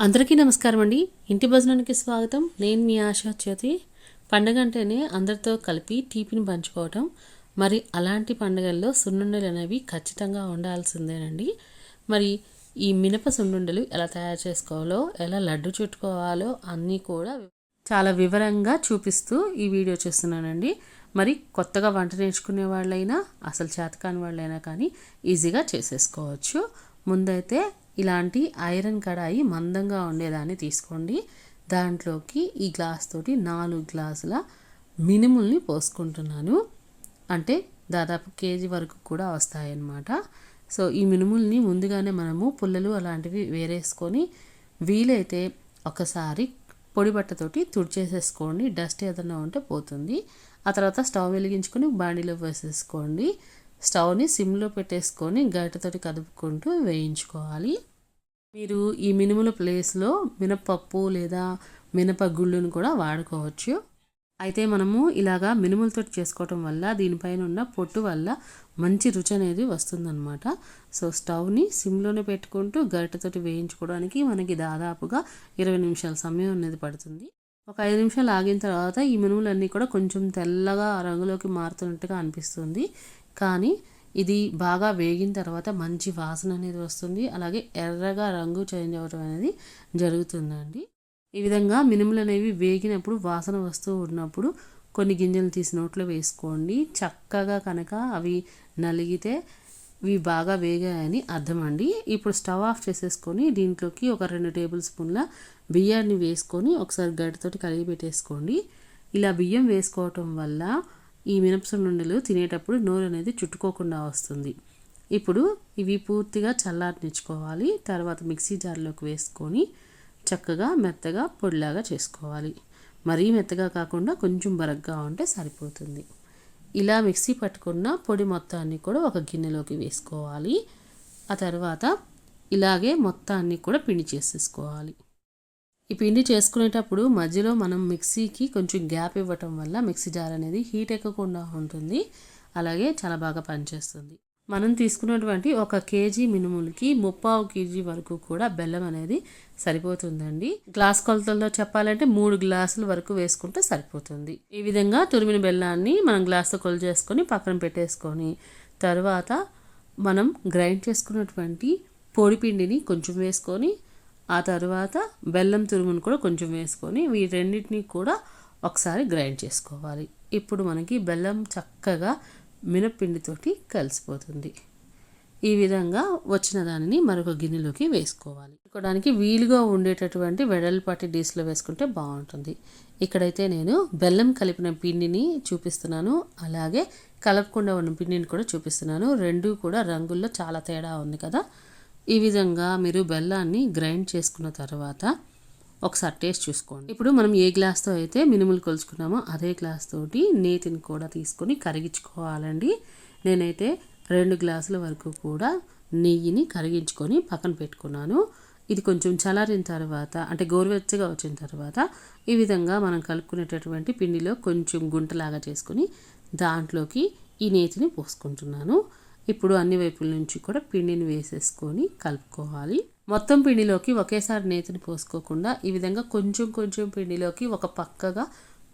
అందరికీ నమస్కారం అండి. ఇంటి భజనానికి స్వాగతం. నేను మీ ఆశ చేతి పండగ అంటేనే అందరితో కలిపి తీపిని పంచుకోవటం. మరి అలాంటి పండుగల్లో సున్నుండలు అనేవి ఖచ్చితంగా ఉండాల్సిందేనండి. మరి ఈ మినప సున్నుండలు ఎలా తయారు చేసుకోవాలో ఎలా లడ్డు చుట్టుకోవాలో అన్నీ కూడా చాలా వివరంగా చూపిస్తూ ఈ వీడియో చేస్తున్నానండి. మరి కొత్తగా వంట నేర్చుకునే వాళ్ళైనా అసలు చేతకాని వాళ్ళైనా కానీ ఈజీగా చేసేసుకోవచ్చు. ముందైతే ఇలాంటి ఐరన్ కడాయి మందంగా ఉండేదాన్ని తీసుకోండి. దాంట్లోకి ఈ గ్లాస్ తోటి నాలుగు గ్లాసుల మినుముల్ని పోసుకుంటున్నాను. అంటే దాదాపు కేజీ వరకు కూడా వస్తాయన్నమాట. సో ఈ మినుముల్ని ముందుగానే మనము పుల్లలు అలాంటివి వేరేసుకొని వీలైతే ఒకసారి పొడి బట్టతోటి తుడిచేసేసుకోండి. డస్ట్ ఏదైనా ఉంటే పోతుంది. ఆ తర్వాత స్టవ్ వెలిగించుకొని బాండీలో వేసేసుకోండి. స్టవ్ని సిమ్లో పెట్టేసుకొని గరిటతోటి కదుపుకుంటూ వేయించుకోవాలి. మీరు ఈ మినుముల ప్లేస్లో మినపప్పు లేదా మినపగుళ్ళును కూడా వాడుకోవచ్చు. అయితే మనము ఇలాగా మినుములతో చేసుకోవటం వల్ల దీనిపైన ఉన్న పొట్టు వల్ల మంచి రుచి అనేది వస్తుందన్నమాట. సో స్టవ్ని సిమ్లోనే పెట్టుకుంటూ గరిటతోటి వేయించుకోవడానికి మనకి దాదాపుగా ఇరవై నిమిషాల సమయం అనేది పడుతుంది. ఒక ఐదు నిమిషాలు ఆగిన తర్వాత ఈ మినుములన్నీ కూడా కొంచెం తెల్లగా రంగులోకి మారుతున్నట్టుగా అనిపిస్తుంది. కానీ ఇది బాగా వేగిన తర్వాత మంచి వాసన అనేది వస్తుంది. అలాగే ఎర్రగా రంగు చేంజ్ అవ్వడం అనేది జరుగుతుందండి. ఈ విధంగా మినుములు అనేవి వేగినప్పుడు వాసన వస్తూ ఉన్నప్పుడు కొన్ని గింజలు తీసి నోట్లో వేసుకోండి. చక్కగా కనుక అవి నలిగితే ఇవి బాగా వేగాయని అర్థం అండి ఇప్పుడు స్టవ్ ఆఫ్ చేసేసుకొని దీంట్లోకి ఒక రెండు టేబుల్ స్పూన్ల బియ్యాన్ని వేసుకొని ఒకసారి గడ్డతోటి కలిగి పెట్టేసుకోండి. ఇలా బియ్యం వేసుకోవటం వల్ల ఈ మినపసుండుండలు తినేటప్పుడు నోరు అనేది చుట్టుకోకుండా వస్తుంది. ఇప్పుడు ఇవి పూర్తిగా చల్లారనిచ్చుకోవాలి. తర్వాత మిక్సీ జార్లోకి వేసుకొని చక్కగా మెత్తగా పొడిలాగా చేసుకోవాలి. మరీ మెత్తగా కాకుండా కొంచెం బరగ్గా ఉంటే సరిపోతుంది. ఇలా మిక్సీ పట్టుకున్న పొడి మొత్తాన్ని కూడా ఒక గిన్నెలోకి వేసుకోవాలి. ఆ తర్వాత ఇలాగే మొత్తాన్ని కూడా పిండి చేసేసుకోవాలి. ఈ పిండి చేసుకునేటప్పుడు మధ్యలో మనం మిక్సీకి కొంచెం గ్యాప్ ఇవ్వటం వల్ల మిక్సీ జార్ అనేది హీట్ ఎక్కకుండా ఉంటుంది. అలాగే చాలా బాగా పనిచేస్తుంది. మనం తీసుకున్నటువంటి ఒక కేజీ మినుములకి ముప్పావు కేజీ వరకు కూడా బెల్లం అనేది సరిపోతుందండి. గ్లాస్ కొలతల్లో చెప్పాలంటే మూడు గ్లాసుల వరకు వేసుకుంటే సరిపోతుంది. ఈ విధంగా తురిమిన బెల్లాన్ని మనం గ్లాస్తో కొలు చేసుకొని పక్కన పెట్టేసుకొని తర్వాత మనం గ్రైండ్ చేసుకున్నటువంటి పొడిపిండిని కొంచెం వేసుకొని ఆ తర్వాత బెల్లం తురుమును కూడా కొంచెం వేసుకొని వీటన్నిటిని కూడా ఒకసారి గ్రైండ్ చేసుకోవాలి. ఇప్పుడు మనకి బెల్లం చక్కగా మినప్పిండితోటి కలిసిపోతుంది. ఈ విధంగా వచ్చిన దానిని మరొక గిన్నెలోకి వేసుకోవాలి. పెట్టుకోవడానికి వీలుగా ఉండేటటువంటి వెడల్పాటి డీస్లో వేసుకుంటే బాగుంటుంది. ఇక్కడైతే నేను బెల్లం కలిపిన పిండిని చూపిస్తున్నాను. అలాగే కలపకుండా ఉన్న పిండిని కూడా చూపిస్తున్నాను. రెండు కూడా రంగుల్లో చాలా తేడా ఉంది కదా. ఈ విధంగా మీరు బెల్లాన్ని గ్రైండ్ చేసుకున్న తర్వాత ఒకసారి టేస్ట్ చూసుకోండి. ఇప్పుడు మనం ఏ గ్లాస్తో అయితే మినుములు కొలుచుకున్నామో అదే గ్లాస్ తోటి నేతిని కూడా తీసుకొని కరిగించుకోవాలండి. నేనైతే రెండు గ్లాసుల వరకు కూడా నెయ్యిని కరిగించుకొని పక్కన పెట్టుకున్నాను. ఇది కొంచెం చల్లారిన తర్వాత అంటే గోరువెచ్చగా వచ్చిన తర్వాత ఈ విధంగా మనం కలుపుకునేటటువంటి పిండిలో కొంచెం గుంటలాగా చేసుకొని దాంట్లోకి ఈ నేతిని పోసుకుంటున్నాను. ఇప్పుడు అన్ని వైపుల నుంచి కూడా పిండిని వేసేసుకొని కలుపుకోవాలి. మొత్తం పిండిలోకి ఒకేసారి నేతిని పోసుకోకుండా ఈ విధంగా కొంచెం కొంచెం పిండిలోకి ఒక పక్కగా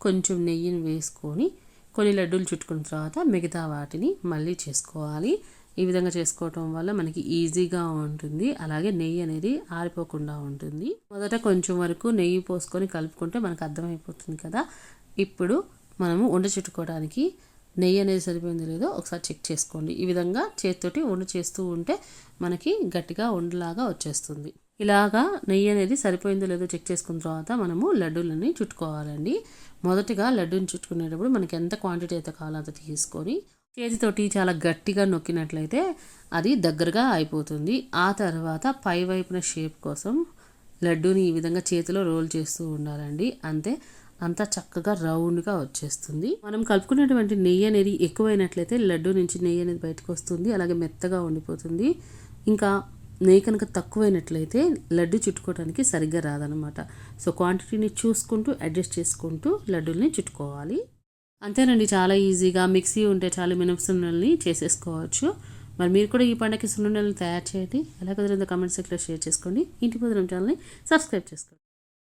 కొంచెం నెయ్యిని వేసుకొని కొన్ని లడ్డూలు చుట్టుకున్న తర్వాత మిగతా వాటిని మళ్ళీ చేసుకోవాలి. ఈ విధంగా చేసుకోవటం వల్ల మనకి ఈజీగా ఉంటుంది. అలాగే నెయ్యి అనేది ఆరిపోకుండా ఉంటుంది. మొదట కొంచెం వరకు నెయ్యి పోసుకొని కలుపుకుంటే మనకు అర్థమైపోతుంది కదా. ఇప్పుడు మనము ఉండ చుట్టుకోవడానికి నెయ్యి అనేది సరిపోయిందో లేదో ఒకసారి చెక్ చేసుకోండి. ఈ విధంగా చేతితోటి వండు చేస్తూ ఉంటే మనకి గట్టిగా వండులాగా వచ్చేస్తుంది. ఇలాగా నెయ్యి అనేది సరిపోయిందో లేదో చెక్ చేసుకున్న తర్వాత మనము లడ్డూలని చుట్టుకోవాలండి. మొదటిగా లడ్డూని చుట్టుకునేటప్పుడు మనకి ఎంత క్వాంటిటీ అయితే కావాలో అంత తీసుకొని చేతితోటి చాలా గట్టిగా నొక్కినట్లయితే అది దగ్గరగా అయిపోతుంది. ఆ తర్వాత పై వైపున షేప్ కోసం లడ్డూని ఈ విధంగా చేతిలో రోల్ చేస్తూ ఉండాలండి. అంతే అంతా చక్కగా రౌండ్గా వచ్చేస్తుంది. మనం కలుపుకునేటువంటి నెయ్యి అనేది ఎక్కువైనట్లయితే లడ్డు నుంచి నెయ్యి అనేది బయటకు వస్తుంది. అలాగే మెత్తగా ఉండిపోతుంది. ఇంకా నెయ్యి కనుక తక్కువైనట్లయితే లడ్డు చుట్టుకోవడానికి సరిగ్గా రాదనమాట సో క్వాంటిటీని చూసుకుంటూ అడ్జస్ట్ చేసుకుంటూ లడ్డూల్ని చుట్టుకోవాలి. అంతేనండి చాలా ఈజీగా మిక్సీ ఉంటే చాలా మినపసున్నల్ని చేసేసుకోవచ్చు. మరి మీరు కూడా ఈ పండగకి సున్నుండలను తయారు చేయండి. ఎలా కుదిరిందో కమెంట్ సెక్షన్లో షేర్ చేసుకోండి. ఇంటి భోజనం ఛానల్ని సబ్స్క్రైబ్ చేసుకోండి.